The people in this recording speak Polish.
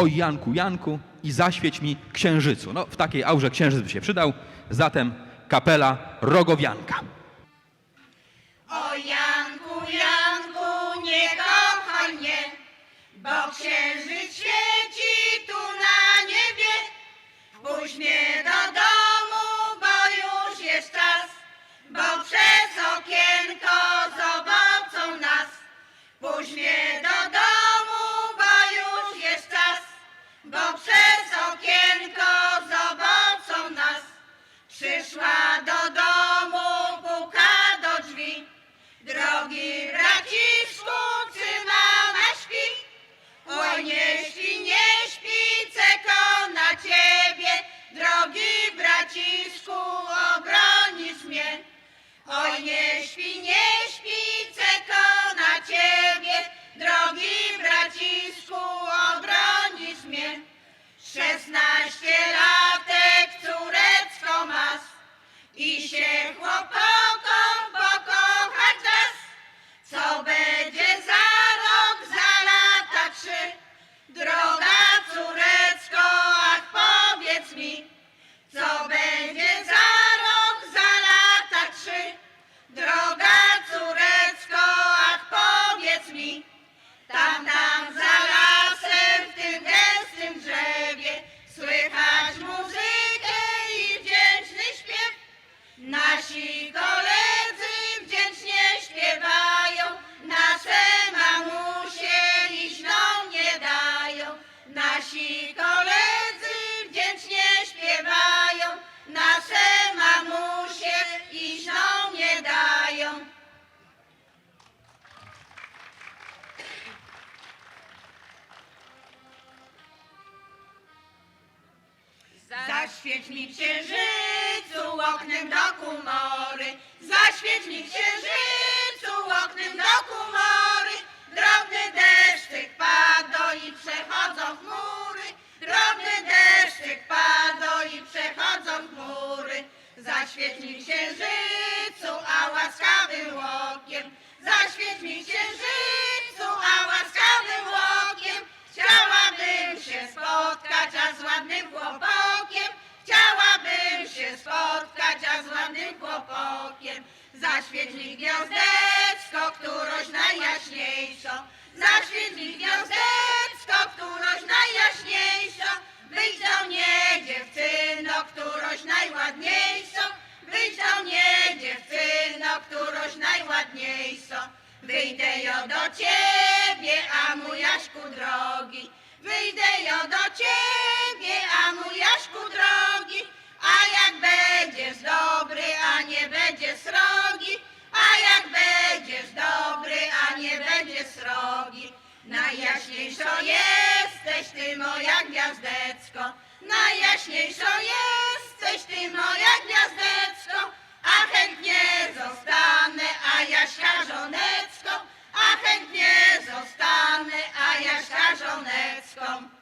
Oj Janku, Janku i zaświeć mi księżycu. No w takiej aurze księżyc by się przydał, zatem kapela Rogowianka. O Janku, Janku, nie kochaj mnie, bo księżyc świeci tu na niebie. Wpuść Szesnaście latek córeczko masz i się chłopakom pokochać czas. Co będzie za rok, za lata trzy? Droga córeczko, ach powiedz mi, co będzie za rok, za lata trzy? Droga córeczko, ach powiedz mi, tam, tam za Zaświeć mi księżycu oknem do kumory, zaświeć mi księżycu oknem do kumory. Drobny deszczyk pada i przechodzą chmury, drobny deszczyk pada i przechodzą chmury. Zaświeć mi księżycu, a łaskawym łokiem, zaświeć mi księżycu, spotkać, a z ładnym chłopokiem. Zaświeć mi gwiazdeczko, któroś najjaśniejszo. Zaświeć mi gwiazdeczko, któroś najjaśniejszo. Wyjdź do mnie, dziewczyno, któroś najładniejszo. Wyjdź do mnie, dziewczyno, któroś najładniejszo. Wyjdę jo do ciebie, a mój Jaśku drogi. Wyjdę jo do jesteś ty moja gwiazdeczko, najjaśniejszą jesteś ty moja gwiazdeczko, a chętnie zostanę, a Jaśka żoneczką, a chętnie zostanę, a Jaśka żoneczką.